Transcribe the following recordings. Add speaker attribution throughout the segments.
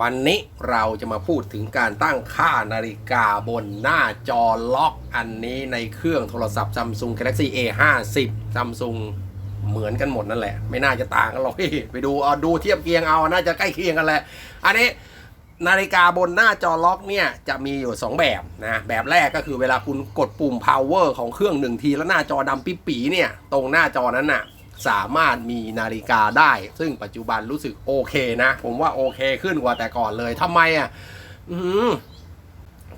Speaker 1: วันนี้เราจะมาพูดถึงการตั้งค่านาฬิกาบนหน้าจอล็อกอันนี้ในเครื่องโทรศัพท์ Samsung Galaxy A50 Samsung เหมือนกันหมดนั่นแหละ ไม่น่าจะต่างกันหรอกพี่ไปดูเอาดูเทียบเคียงเอาน่าจะใกล้เคียงกันแหละอันนี้นาฬิกาบนหน้าจอล็อกเนี่ยจะมีอยู่ 2 แบบนะแบบแรกก็คือเวลาคุณกดปุ่ม power ของเครื่องหนึ่งทีแล้วหน้าจอดำปิ๊ปีเนี่ยตรงหน้าจอนั้นน่ะ สามารถมีนาฬิกาได้ ซึ่งปัจจุบันรู้สึกโอเคนะ ผมว่าโอเคขึ้นกว่าแต่ก่อนเลยทำไมอะ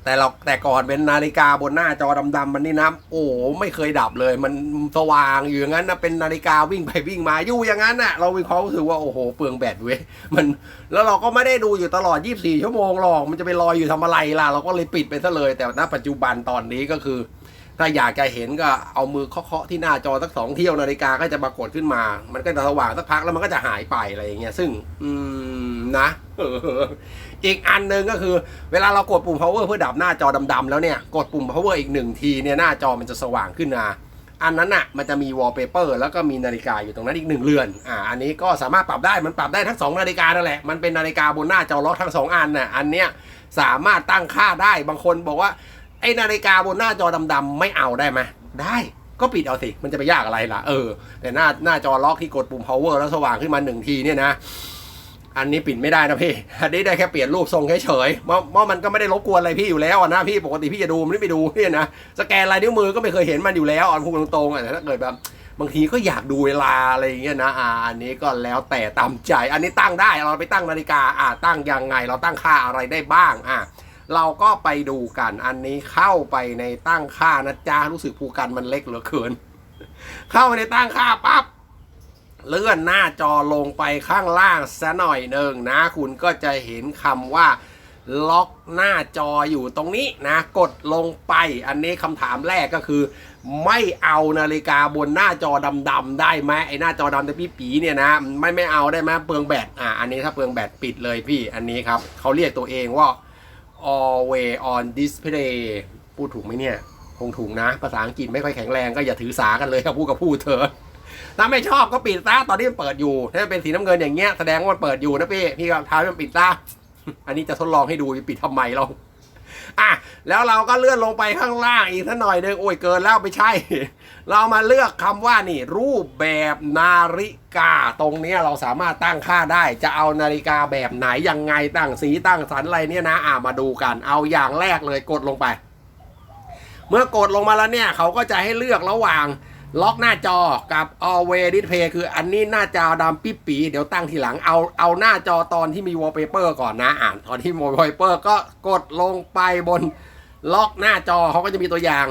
Speaker 1: แต่เราแต่ก่อนเป็นนาฬิกาบนหน้าจอดำๆมันนี่นะโอ้ไม่เคยดับเลย มันสว่างอยู่อย่างนั้นนะเป็นนาฬิกาวิ่งไปวิ่งมาอยู่อย่างนั้นน่ะ เรามีความรู้สึกว่าโอ้โหเปลืองแบตเว้ยมันแล้วเราก็ไม่ได้ดูอยู่ตลอด 24 ชั่วโมงหรอกมันจะไปลอยอยู่ทำอะไรล่ะ เราก็เลยปิดไปซะเลย แต่ณปัจจุบันตอนนี้ก็คือ ถ้าอยากจะเห็นก็เอามือเคาะๆที่หน้าจอสักสองเที่ยวนาฬิกาก็จะปรากฏขึ้นมา มันก็จะสว่างสักพักแล้วมันก็จะหายไปอะไรอย่างเงี้ยซึ่ง อืมนะอีกอันหนึ่งก็คือ เวลาเรากดปุ่ม power เพื่อดับหน้าจอดำๆแล้วเนี่ยกดปุ่ม power อีกหนึ่งทีเนี่ยหน้าจอมันจะสว่างขึ้นมาอันนั้นน่ะมันจะมี wallpaper แล้วก็มีนาฬิกาอยู่ตรงนั้นอีกหนึ่งเรือน อ่า อันนี้ก็สามารถปรับได้ มันปรับได้ทั้งสองนาฬิกานั่นแหละ มันเป็นนาฬิกาบนหน้าจอล็อกทั้งสองอันน่ะ อันเนี้ยสามารถตั้งค่าได้ บางคนบอกว่า ไอ้นาฬิกาบนหน้าจอดำๆไม่เอาได้ไหมได้ก็ปิดเอาสิ มันจะไปยากอะไรล่ะ เออ แต่หน้าหน้าจอล็อกที่กดปุ่ม power แล้วสว่างขึ้นมาหนึ่งทีเนี่ยนะ อันนี้ปิดไม่ได้นะพี่ อันนี้ได้แค่เปลี่ยนรูปทรงเฉยๆเพราะเพราะมันก็ไม่ได้รบกวนอะไรพี่อยู่แล้วนะพี่ปกติพี่จะดูมันไม่ไปดูพี่นะ สแกนลายนิ้วมือก็ไม่เคยเห็นมันอยู่แล้วอะพูดตรงๆอะแต่ถ้าเกิดแบบบางทีก็อยากดูเวลาอะไรอย่างเงี้ยนะ อ่า อันนี้ก็แล้วแต่ตามใจ อันนี้ตั้งได้ เราไปตั้งนาฬิกา อ่า ตั้งยังไง เราตั้งค่าอะไรได้บ้าง อะ เราก็ไปดูกันอันนี้เข้าไปในตั้งค่านะจ๊ะรู้สึกภูกันมันเล็กเหลือเกิน เข้าไปในตั้งค่าปั๊บเลื่อนหน้าจอลงไปข้างล่างซะหน่อยหนึ่งนะ คุณก็จะเห็นคำว่า ล็อกหน้าจออยู่ตรงนี้นะ กดลงไปอันนี้คำถามแรกก็คือ ไม่เอานาฬิกาบนหน้าจอดำๆได้ไหมไอ้หน้าจอดำแต่พี่ปีเนี่ยนะ ไม่ไม่เอาได้ไหมเปลืองแบตอะอันนี้ถ้าเปลืองแบตปิดเลยพี่อันนี้ครับเขาเรียกตัวเองว่า always on display พูดถูกไหมเนี่ย คงถูกนะ ภาษาอังกฤษไม่ค่อยแข็งแรงก็อย่าถือสากันเลยครับพูดกับพูดเถอะถ้าไม่ชอบก็ปิดซะตอนนี้มันเปิดอยู่ ถ้าเป็นสีน้ำเงินอย่างเงี้ยแสดงว่ามันเปิดอยู่นะพี่ พี่ก็ท้าให้มันปิดซะอันนี้จะทดลองให้ดูปิดทำไมเรา อะแล้วเราก็เลื่อนลงไปข้างล่างอีกสักหน่อยหนึงโอ้ยเกินแล้วไม่ใช่ เรามาเลือกคำว่านี่ รูปแบบนาฬิกา ตรงนี้เราสามารถตั้งค่าได้ จะเอานาฬิกาแบบไหนยังไงตั้งสีตั้งสันอะไรเนี่ยนะอะมาดูกัน เอาอย่างแรกเลยกดลงไป เมื่อกดลงมาแล้วเนี่ยเขาก็จะให้เลือกระหว่าง ล็อกหน้าจอกับ always display คืออันนี้หน้าจอดำปิ๊บปีเดี๋ยวตั้งทีหลังเอาเอาหน้าจอตอนที่มี wallpaper ก่อนนะอ่านตอนที่มี wallpaper ก็กดลงไปบนล็อกหน้าจอเขาก็จะมีตัวอย่าง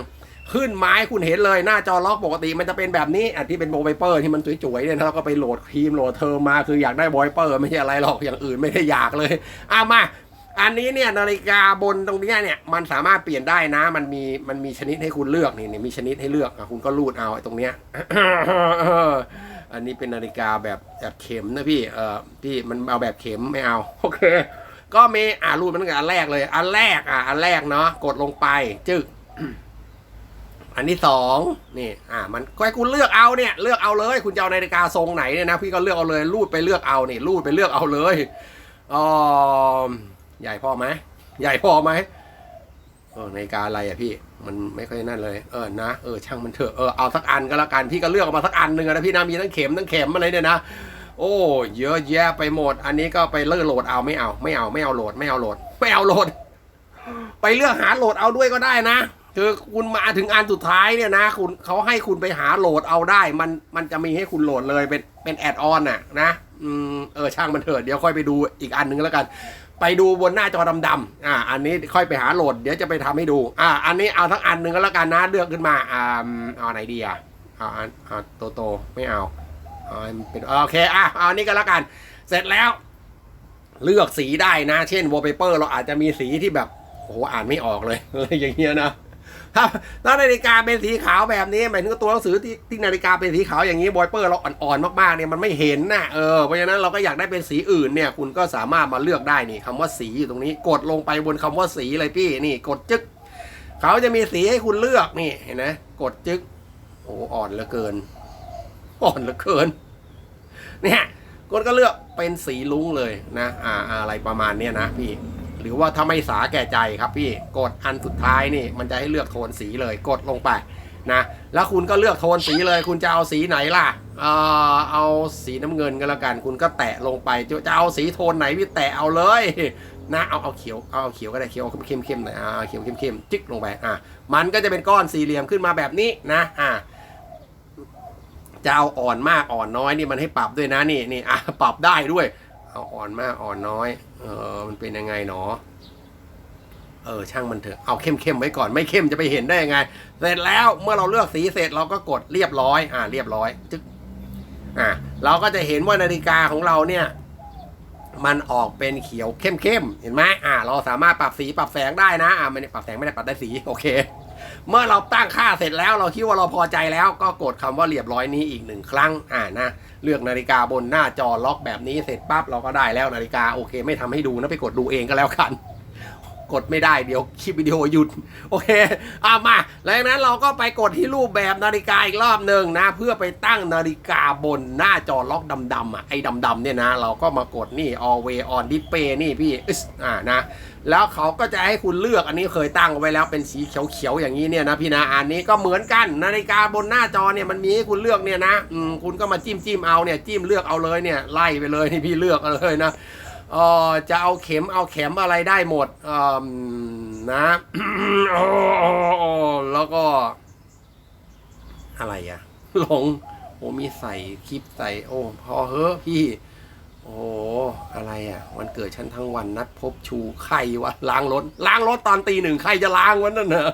Speaker 1: ขึ้นไม้คุณเห็นเลยหน้าจอล็อกปกติมันจะเป็นแบบนี้อะที่เป็นโวลเปเปอร์ที่มันสวยๆเนี่ยเราก็ไปโหลดครีมโหลดเทอมมาคืออยากได้โวลเปอร์ไม่ใช่อะไรหรอกอย่างอื่นไม่ได้อยากเลยอะมา อันนี้เนี่ยนาฬิกาบนตรงนี้เนี่ยมันสามารถเปลี่ยนได้นะ มันมีมันมีชนิดให้คุณเลือกนี่นี่มีชนิดให้เลือกอะคุณก็รูดเอาไอ้ตรงเนี้ยอันนี้เป็นนาฬิกาแบบแบบเข็มนะพี่เออพี่มันเอาแบบเข็มไม่เอาโอเค ก็มีอ่ารูดมันตั้งแต่อันแรกเลย อันแรกอะอันแรกเนาะกดลงไป จึกอันที่สองนี่ อ่า มันก็ให้คุณเลือกเอาเนี่ย เลือกเอาเลย คุณจะเอานาฬิกาทรงไหนเนี่ยนะพี่ก็เลือกเอาเลย รูดไปเลือกเอานี่รูดไปเลือกเอาเลยอ๋อ ใหญ่พอไหมใหญ่พอไหมเออในกาอะไรอะพี่มันไม่ค่อยนั่นเลยเออนะเออช่างมันเถอะเออเอาสักอันก็แล้วกันพี่ก็เลือกเอามาสักอันหนึ่งนะพี่นะมีทั้งเข็มทั้งเข็มอะไรเนี่ยนะโอ้เยอะแยะไปหมด อันนี้ก็ไปเลือกโหลดเอาไม่เอาไม่เอาไม่เอาโหลดไม่เอาโหลดไม่เอาโหลด ไปเลือกหาโหลดเอาด้วยก็ได้นะคือคุณมาถึงอันสุดท้ายเนี่ยนะคุณเขาให้คุณไปหาโหลดเอาได้ มันมันจะมีให้คุณโหลดเลยเป็นเป็นแอดออนน่ะนะอืมเออช่างมันเถอะเดี๋ยวค่อยไปดูอีกอันนึงแล้วกัน ไปดูบนหน้าจอดำๆอ่า อันนี้ค่อยไปหาโหลด เดี๋ยวจะไปทำให้ดู อ่า อันนี้เอาทั้งอันหนึ่งก็แล้วกันนะเลือกขึ้นมา อ่า เอาไหนดีอะเอาอันเอาโตโตไม่เอาเอาอันเป็นโอเค อะ เอาอันนี้ก็แล้วกัน เสร็จแล้ว เลือกสีได้นะ เช่นวอลเปเปอร์เราอาจจะมีสีที่แบบโอ้โหอ่านไม่ออกเลยอะไรอย่างเงี้ยนะ ถ้าถ้านาฬิกาเป็นสีขาวแบบนี้หมายถึงตัวหนังสือที่ที่นาฬิกาเป็นสีขาวอย่างนี้บอยเปอร์เราอ่อนๆมากๆเนี่ยมันไม่เห็นนะเออเพราะฉะนั้นเราก็อยากได้เป็นสีอื่นเนี่ยคุณก็สามารถมาเลือกได้นี่คำว่าสีอยู่ตรงนี้กดลงไปบนคำว่าสีเลยพี่นี่กดจึ๊กเขาจะมีสีให้คุณเลือกนี่เห็นไหมกดจึ๊กโอ้อ่อนเหลือเกิน อ่อนเหลือเกิน เนี่ยคุณก็เลือกเป็นสีลุ้งเลยนะ อ่าอะไรประมาณเนี้ยนะพี่ หรือว่าถ้าไม่สาแก่ใจครับพี่กดอันสุดท้ายนี่มันจะให้เลือกโทนสีเลยกดลงไปนะแล้วคุณก็เลือกโทนสีเลย คุณจะเอาสีไหนล่ะเออเอาสีน้ำเงินก็แล้วกัน คุณก็แตะลงไปจะเอาสีโทนไหนพี่แตะเอาเลยนะเอาเอาเขียวเอาเขียวก็ได้เขียวเข้มเข้มหน่อยอ่าเขียวเข้มเข้มจิกลงไปอะมันก็จะเป็นก้อนสี่เหลี่ยมขึ้นมาแบบนี้นะอ่าจะเอาอ่อนมากอ่อนน้อยนี่มันให้ปรับด้วยนะนี่นี่อะปรับได้ด้วย เอาอ่อนมากอ่อนน้อย เออมันเป็นยังไงหนอ เออ ช่างมันเถอะ เอาเข้มเข้มไว้ก่อน ไม่เข้มจะไปเห็นได้ยังไง เสร็จแล้วเมื่อเราเลือกสีเสร็จเราก็กดเรียบร้อย อ่า เรียบร้อยจึ๊กอ่า เราก็จะเห็นว่านาฬิกาของเราเนี่ย มันออกเป็นเขียวเข้มเข้มเห็นไหมอ่า เราสามารถปรับสีปรับแสงได้นะ อ่าไม่ได้ปรับแสงไม่ได้ปรับได้สี โอเค เมื่อเราตั้งค่าเสร็จแล้วเราคิดว่าเราพอใจแล้ว ก็กดคำว่าเรียบร้อยนี้อีกหนึ่งครั้งอ่านะเลือกนาฬิกาบนหน้าจอล็อกแบบนี้เสร็จปั๊บเราก็ได้แล้วนาฬิกาโอเค ไม่ทำให้ดูนะไปกดดูเองก็แล้วกัน กดไม่ได้เดี๋ยวคลิปวิดีโอหยุด โอเคเอามาหลังจากนั้นเราก็ไปกดที่รูปแบบนาฬิกาอีกรอบหนึ่งนะ เพื่อไปตั้งนาฬิกาบนหน้าจอล็อกดำๆอะไอ้ดำๆเนี่ยนะ เราก็มากดนี่ always on display นี่พี่อึสอ่านะแล้วเขาก็จะให้คุณเลือกอันนี้เคยตั้งไว้แล้วเป็นสีเขียวๆอย่างนี้เนี่ยนะพี่นะอันนี้ก็เหมือนกันนาฬิกาบนหน้าจอเนี่ยมันมีให้คุณเลือกเนี่ยนะอืมคุณก็มาจิ้มจิ้มเอาเนี่ยจิ้มเลือกเอาเลยเนี่ยไล่ไปเลยนี่พี่เลือกเอาเลยนะ เออจะเอาเข็มเอาเข็มอะไรได้หมดเออนะแล้วก็ อะไรอะหลงโอ้มีใส่คลิปใส่โอ้พอเฮ้อพี่ โอ้อะไรอะวันเกิดฉันทั้งวันนัดพบชูใครวะล้างรถล้างรถตอนตีหนึ่งใครจะล้างวันนั้นเนอะ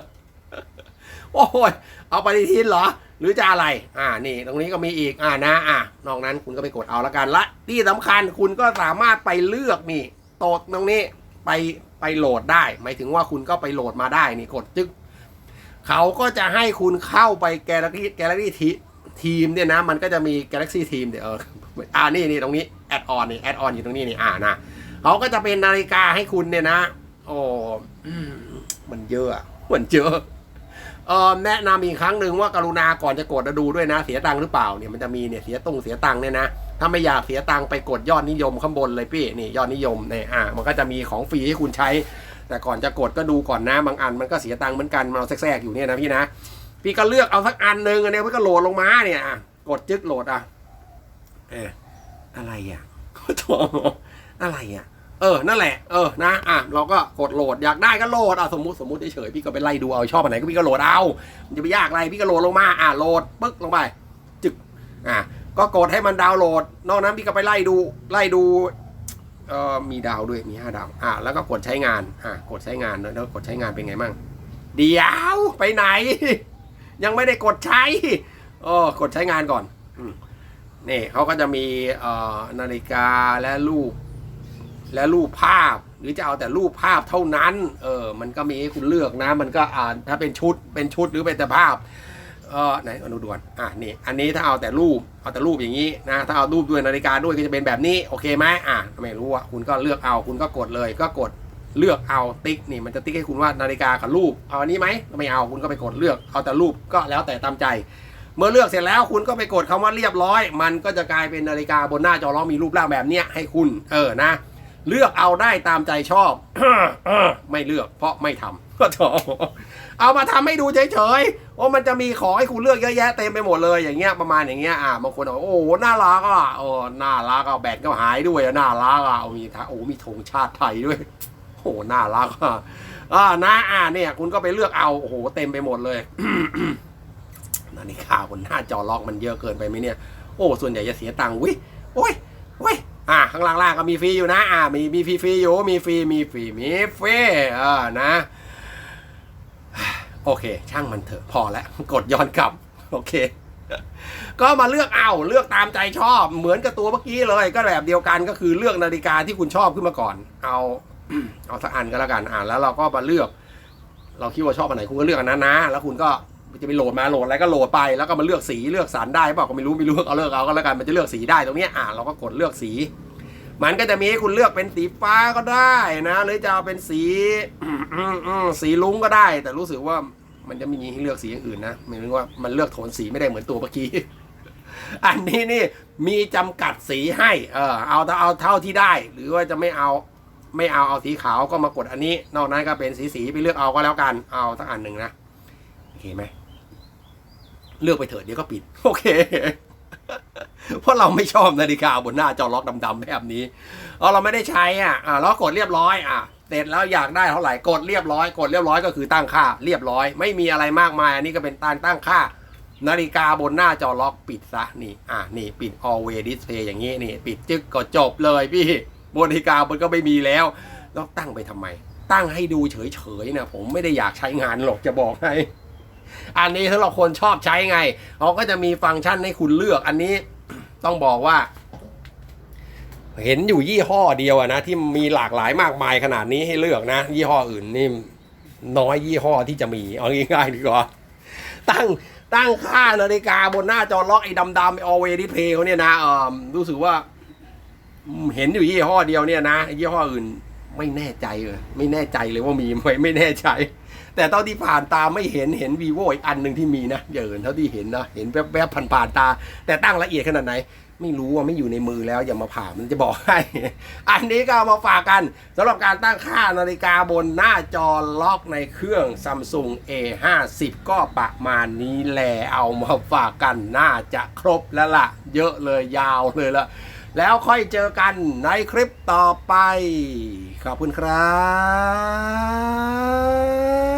Speaker 1: โอ้ยเอาปฏิทินเหรอ หรือจะอะไร อ่า นี่ ตรงนี้ก็มีอีก อ่า นะ อ่านอกนั้นคุณก็ไปกดเอาละกัน ละ ที่สำคัญคุณก็สามารถไปเลือกนี่ โตดตรงนี้ ไป ไปโหลดได้ หมายถึงว่าคุณก็ไปโหลดมาได้ นี่ กดจึ๊กเขาก็จะให้คุณเข้าไปแกลเลอรี่ แกลเลอรี่ทีทีมเนี่ยนะ มันก็จะมี Galaxy Team เดี๋ยวเออ อ่า นี่นี่ตรงนี้ แอดออนนี่ แอดออนอยู่ตรงนี้นี่ อ่า นะเขาก็จะเป็นนาฬิกาให้คุณเนี่ยนะ โอ้อืมมันเยอะมันเยอะ แนะนำอีกครั้งหนึ่งว่ากรุณาก่อนจะกดดูด้วยนะ เสียตังค์หรือเปล่าเนี่ยมันจะมีเนี่ยเสียตรงเสียตังค์เนี่ยนะถ้าไม่อยากเสียตังค์ไปกดยอดนิยมข้างบนเลยพี่นี่ยอดนิยมเนี่ยอ่ามันก็จะมีของฟรีให้คุณใช้ แต่ก่อนจะกดก็ดูก่อนนะบางอันมันก็เสียตังค์เหมือนกันมันเอาแทรกอยู่เนี่ยนะพี่นะพี่ก็เลือกเอาสักอันหนึ่งอันนี้พี่ก็โหลดลงมาเนี่ยกดจึ๊กโหลดอะเอออะไรอะขอโทษอะไรอะ เออ นั่นแหละ เออ นะ อะ เราก็กดโหลด อยากได้ก็โหลด อะ สมมติ สมมติเฉยๆ พี่ก็ไปไล่ดู เอา ชอบอันไหนก็พี่ก็โหลดเอา มันจะไปยากอะไร พี่ก็โหลดลงมา อะ โหลด ปึ๊ก ลงไป จึก อะ ก็กดให้มันดาวน์โหลด นอกนั้นพี่ก็ไปไล่ดู ไล่ดู เอ่อ มีดาวด้วย มีห้าดาว อะ แล้วก็กดใช้งาน อะ กดใช้งาน แล้วกดใช้งานเป็นไงมั่ง เดี๋ยว ไปไหน ยังไม่ได้กดใช้โอ้กดใช้งานก่อนอมนี่เขาก็จะมี เอ่อ นาฬิกาและรูป และรูปภาพ หรือจะเอาแต่รูปภาพเท่านั้น เออ มันก็มีให้คุณเลือกนะ มันก็อ่านถ้าเป็นชุด เป็นชุดหรือเป็นแต่ภาพ เออไหนอนุด่วน อะนี่ อันนี้ถ้าเอาแต่รูป เอาแต่รูปอย่างนี้นะ ถ้าเอารูปด้วยนาฬิกาด้วยก็จะเป็นแบบนี้ โอเคไหมอะ ไม่รู้อะ คุณก็เลือกเอา คุณก็กดเลย ก็กดเลือกเอาติ๊กนี่มันจะติ๊กให้คุณว่านาฬิกากับรูป เอาอันนี้ไหมไม่เอาคุณก็ไปกดเลือก เอาแต่รูปก็แล้วแต่ตามใจ เมื่อเลือกเสร็จแล้วคุณก็ไปกดคำว่าเรียบร้อย มันก็จะกลายเป็นนาฬิกาบนหน้าจอล้อมีรูปร่างแบบเนี้ยให้คุณ เออนะ เลือกเอาได้ตามใจชอบ ไม่เลือกเพราะไม่ทำก็ถอเอามาทำให้ดูเฉยๆโอ้มันจะมีของให้คุณเลือกเยอะแยะเต็มไปหมดเลยอย่างเงี้ยประมาณอย่างเงี้ยอะบางคนบอกโอ้หน่ารักอะโอ้น่ารักอะแบตก็หายด้วยอะน่ารักอะมีทะโอ้มีธงชาติไทยด้วยโอ้น่ารักอะอ่านะอ่าเนี่ย คุณก็ไปเลือกเอาโอ้โหเต็มไปหมดเลยนาฬิกาบนหน้าจอล็อกมันเยอะเกินไปไหมเนี่ย โอ้ส่วนใหญ่จะเสียตังค์วิโอ้ยโอ้ย อ่าข้างล่างๆก็มีฟรีอยู่นะ อ่ามีมีฟรีฟรีอยู่มีฟรีมีฟรีมีฟรีเออนะ โอเค ช่างมันเถอะพอแล้วกดย้อนกลับ โอเค ก็มาเลือกเอาเลือกตามใจชอบ เหมือนกับตัวเมื่อกี้เลย ก็แบบเดียวกันก็คือเลือกนาฬิกาที่คุณชอบขึ้นมาก่อน เอาเอาสักอันก็แล้วกันอ่านแล้วเราก็มาเลือก เราคิดว่าชอบอันไหนคุณก็เลือกอันนั้นนะ แล้วคุณก็ จะไปโหลดมาโหลดอะไรก็โหลดไปแล้วก็มาเลือกสีเลือกสันได้เปล่าก็ไม่รู้ไม่รู้เอาเลือกเอาก็แล้วกันมันจะเลือกสีได้ตรงนี้อ่าเราก็กดเลือกสี มันก็จะมีให้คุณเลือกเป็นสีฟ้าก็ได้นะ หรือจะเอาเป็นสีสีลุ้งก็ได้ แต่รู้สึกว่ามันจะมีให้เลือกสีอย่างอื่นนะหมายถึงว่ามันเลือกโทนสีไม่ได้เหมือนตัวเมื่อกี้อันนี้นี่มีจำกัดสีให้ เออเอาเอาเท่าที่ได้ หรือว่าจะไม่เอาไม่เอาเอาสีขาวก็มากดอันนี้ นอกนั้นก็เป็นสีสีไปเลือกเอาก็แล้วกัน เอาสักอันหนึ่งนะโอเคไหม เลือกไปเถิดเดี๋ยวก็ปิด โอเค เพราะเราไม่ชอบนาฬิกาบนหน้าจอล็อกดำๆแบบนี้เอเราไม่ได้ใช้อะอ่าล้วกดเรียบร้อยอะเสร็จแล้วอยากได้เท่าไหร่กดเรียบร้อย กดเรียบร้อยก็คือตั้งค่า เรียบร้อย ไม่มีอะไรมากมาย อันนี้ก็เป็นการตั้งค่า นาฬิกาบนหน้าจอล็อกปิดซะนี่ อะนี่ปิด always display อย่างนี้นี่ ปิดจึ๊กก็จบเลยพี่บนนาฬิกามันก็ไม่มีแล้วแล้วตั้งไปทำไม ตั้งให้ดูเฉยๆนะผมไม่ได้อยากใช้งานหรอกจะบอกให้ อันนี้ถ้าเราคนชอบใช้ไงเขาก็จะมีฟังก์ชันให้คุณเลือกอันนี้ต้องบอกว่า เห็นอยู่ยี่ห้อเดียวนะที่มีหลากหลายมากมายขนาดนี้ให้เลือกนะ ยี่ห้ออื่นนี่น้อยยี่ห้อที่จะมีเอาง่ายๆดีกว่าตั้งตั้งค่านาฬิกาบนหน้าจอล็อกไอ้ดำๆไอ้ always d i s p l เขาเนี่ยนะเออรู้สึกว่า เห็นอยู่ยี่ห้อเดียวเนี่ยนะยี่ห้ออื่น ไม่แน่ใจเลยไม่แน่ใจเลยว่ามีไหมไม่แน่ใจ แต่เท่าที่ผ่านตาไม่เห็นเห็น vivo อีกอันหนึ่งที่มีนะเยินเท่าที่เห็นนะเห็นแวบๆผ่านๆตา แต่ตั้งละเอียดขนาดไหน ไม่รู้ว่าไม่อยู่ในมือแล้วอย่ามาผ่ามันจะบอกให้ อันนี้ก็เอามาฝากกันสำหรับการตั้งค่านาฬิกาบนหน้าจอล็อกในเครื่อง Samsung A50 ก็ประมาณนี้แหละเอามาฝากกันน่าจะครบแล้วล่ะ เยอะเลยยาวเลยละแล้วค่อยเจอกันในคลิปต่อไป ขอบคุณครับ